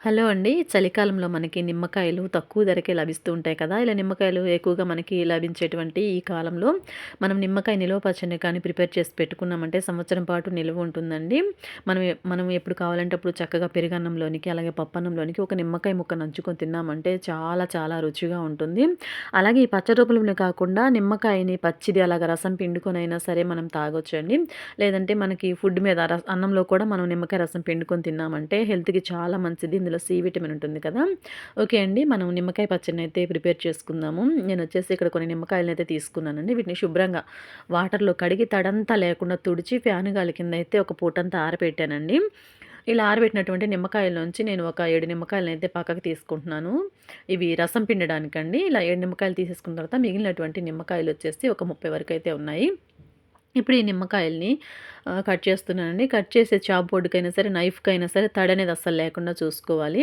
Hello అండి. చలికాలంలో మనకి నిమ్మకాయలు తక్కువ ధరకే లభిస్తూ ఉంటాయి కదా. ఇలా నిమ్మకాయలు ఎక్కువగా మనకి లభించేటువంటి ఈ కాలంలో మనం నిమ్మకాయ నిలువ పచ్చడిని కానీ ప్రిపేర్ చేసి పెట్టుకున్నామంటే సంవత్సరం పాటు నిల్వ ఉంటుందండి. మనం మనం ఎప్పుడు కావాలంటే అప్పుడు చక్కగా పెరుగన్నంలోనికి అలాగే పప్పన్నంలోనికి ఒక నిమ్మకాయ ముక్క నంచుకొని తిన్నామంటే చాలా చాలా రుచిగా ఉంటుంది. అలాగే ఈ పచ్చ రూపంలో కాకుండా నిమ్మకాయని పచ్చిది అలాగ రసం పిండుకొని అయినా సరే మనం తాగొచ్చండి. లేదంటే మనకి ఫుడ్ మీద అన్నంలో కూడా మనం నిమ్మకాయ రసం పిండుకొని తిన్నామంటే హెల్త్కి చాలా మంచిది. ఇందులో సి విటమిన్ ఉంటుంది కదా. ఓకే అండి మనం నిమ్మకాయ పచ్చడిని అయితే ప్రిపేర్ చేసుకుందాము. నేను వచ్చేసి ఇక్కడ కొన్ని నిమ్మకాయలను అయితే తీసుకున్నానండి. వీటిని శుభ్రంగా వాటర్లో కడిగి తడంతా లేకుండా తుడిచి ఫ్యాన్ గాలి కింద అయితే ఒక పూటంతా ఆరబెట్టానండి. ఇలా ఆరబెట్టినటువంటి నిమ్మకాయల్లోంచి నేను ఒక ఏడు నిమ్మకాయలను అయితే పక్కకు తీసుకుంటున్నాను. ఇవి రసం పిండడానికండి. ఇలా ఏడు నిమ్మకాయలు తీసేసుకున్న తర్వాత మిగిలినటువంటి నిమ్మకాయలు వచ్చేసి ఒక ముప్పై వరకు అయితే ఉన్నాయి. ఇప్పుడు ఈ నిమ్మకాయల్ని కట్ చేస్తున్నానండి. కట్ చేసే చాప్ బోర్డుకైనా సరే నైఫ్కైనా సరే తడి అనేది అస్సలు లేకుండా చూసుకోవాలి.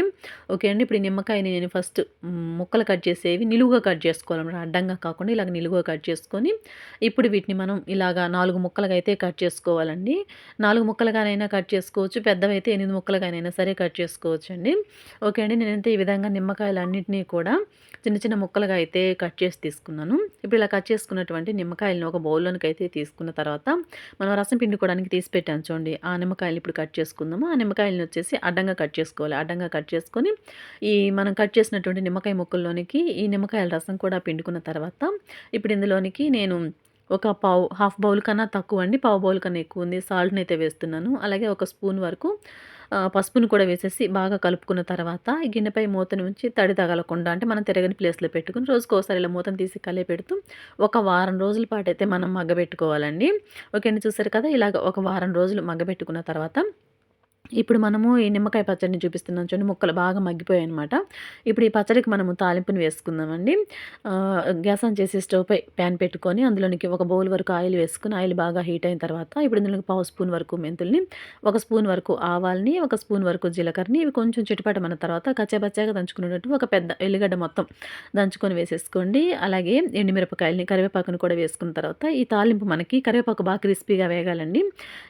ఓకే అండి. ఇప్పుడు ఈ నిమ్మకాయని నేను ఫస్ట్ ముక్కలు కట్ చేసేవి నిలువుగా కట్ చేసుకోవాలన్నమాట. అడ్డంగా కాకుండా ఇలాగ నిలువుగా కట్ చేసుకొని ఇప్పుడు వీటిని మనం ఇలాగా నాలుగు ముక్కలుగా అయితే కట్ చేసుకోవాలండి. నాలుగు ముక్కలుగానైనా కట్ చేసుకోవచ్చు. పెద్దవైతే ఎనిమిది ముక్కలుగానైనా సరే కట్ చేసుకోవచ్చు అండి ఓకే అండి. నేనైతే ఈ విధంగా నిమ్మకాయలు అన్నింటినీ కూడా చిన్న చిన్న ముక్కలుగా అయితే కట్ చేసి తీసుకున్నాను. ఇప్పుడు ఇలా కట్ చేసుకున్నటువంటి నిమ్మకాయలను ఒక బౌల్లోనికి అయితే తీసుకున్న తర్వాత మనం రసం పిండి కూడా పిండుకోవడానికి తీసి పెట్టాను చూడండి. ఆ నిమ్మకాయలు ఇప్పుడు కట్ చేసుకుందాము. ఆ నిమ్మకాయలను వచ్చేసి అడ్డంగా కట్ చేసుకోవాలి. అడ్డంగా కట్ చేసుకొని ఈ మనం కట్ చేసినటువంటి నిమ్మకాయ ముక్కల్లోనికి ఈ నిమ్మకాయల రసం కూడా పిండుకున్న తర్వాత ఇప్పుడు ఇందులోనికి నేను ఒక పావు హాఫ్ బౌల్ కన్నా తక్కువ అండి. పావు బౌల్ కన్నా ఎక్కువ ఉంది. సాల్ట్ని అయితే వేస్తున్నాను. అలాగే ఒక స్పూన్ వరకు పసుపును కూడా వేసేసి బాగా కలుపుకున్న తర్వాత ఈ గిన్నెపై మూతను ఉంచి తడి తగలకుండా అంటే మనం తిరగని ప్లేస్లో పెట్టుకుని రోజుకోసారి ఇలా మూతను తీసి కలిపి పెడుతూ ఒక వారం రోజుల పాటు అయితే మనం మగ్గబెట్టుకోవాలండి. ఓకే అండి చూసారు కదా ఇలాగ ఒక వారం రోజులు మగ్గబెట్టుకున్న తర్వాత ఇప్పుడు మనము ఈ నిమ్మకాయ పచ్చడిని చూపిస్తున్నాం చూడండి ముక్కలు బాగా మగ్గిపోయాయి అనమాట ఇప్పుడు ఈ పచ్చడికి మనము తాలింపుని వేసుకుందామండి. గ్యాస్ ఆన్ చేసి స్టవ్ పై ప్యాన్ పెట్టుకొని అందులోనికి ఒక బౌల్ వరకు ఆయిల్ వేసుకుని ఆయిల్ బాగా హీట్ అయిన తర్వాత ఇప్పుడు ఇందులోకి పావు స్పూన్ వరకు మెంతుల్ని ఒక స్పూన్ వరకు ఆవాల్ని ఒక స్పూన్ వరకు జీలకర్రని ఇవి కొంచెం మన తర్వాత కచ్చాబచ్చాగా దంచుకున్నట్టు ఒక పెద్ద ఎల్లిగడ్డ మొత్తం దంచుకొని వేసేసుకోండి. అలాగే ఎండుమిరపకాయలని కరివేపాకుని కూడా వేసుకున్న తర్వాత ఈ తాలింపు మనకి కరివేపాకు బాగా క్రిస్పీగా వేగాలండి.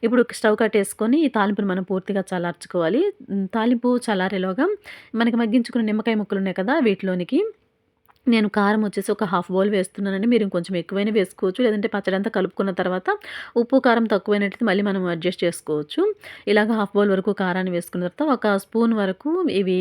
ఇప్పుడు స్టవ్ కట్టేసుకొని ఈ తాలింపుని మనం పూర్తిగా చల్లార్చుకోవాలి. తాలింపు చల్లారేలోగా మనకి మగ్గించుకున్న నిమ్మకాయ ముక్కలు ఉన్నాయి కదా వీటిలోనికి. నేను కారం వచ్చేసి ఒక హాఫ్ బౌల్ వేస్తున్నానండి. మీరు ఇంకొంచెం ఎక్కువైనా వేసుకోవచ్చు. లేదంటే పచ్చడి అంతా కలుపుకున్న తర్వాత ఉప్పు కారం తక్కువైనట్టు మళ్ళీ మనం అడ్జస్ట్ చేసుకోవచ్చు. ఇలాగ హాఫ్ బౌల్ వరకు కారాన్ని వేసుకున్న తర్వాత ఒక స్పూన్ వరకు ఇవి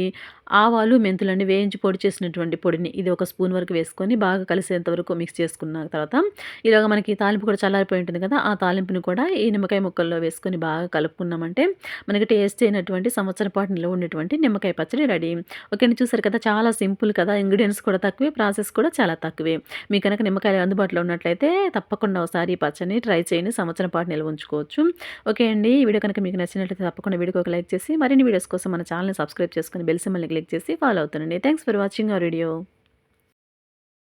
ఆవాలు మెంతులన్నీ వేయించి పొడి చేసినటువంటి పొడిని ఇది ఒక స్పూన్ వరకు వేసుకొని బాగా కలిసేంత వరకు మిక్స్ చేసుకున్న తర్వాత ఇలాగ మనకి తాలింపు కూడా చల్లారిపోయి ఉంటుంది కదా ఆ తాలింపుని కూడా ఈ నిమ్మకాయ ముక్కల్లో వేసుకొని బాగా కలుపుకున్నామంటే మనకి టేస్ట్ అయినటువంటి సంవత్సరం పాటు నిల్వ ఉండేటువంటి నిమ్మకాయ పచ్చడి రెడీ. ఓకే చూసారు కదా చాలా సింపుల్ కదా ఇంగ్రీడియంట్స్ కూడా తక్కువే ప్రాసెస్ కూడా చాలా తక్కువే. మీ కనుక నిమ్మకాయలు అందుబాటులో ఉన్నట్లయితే తప్పకుండా ఒకసారి పచ్చని ట్రై చేయండి సంవత్సరం పాటు నిల్వ ఉంచుకోవచ్చు. ఓకే అండి ఈ వీడియో కనుక మీకు నచ్చినట్లయితే తప్పకుండా వీడియోకి ఒక లైక్ చేసి మరిన్ని వీడియోస్ కోసం మన ఛానల్ని సబ్స్క్రైబ్ చేసుకుని బెల్సిమల్ని క్లిక్ చేసి ఫాలో అవుతానండి thanks for watching our video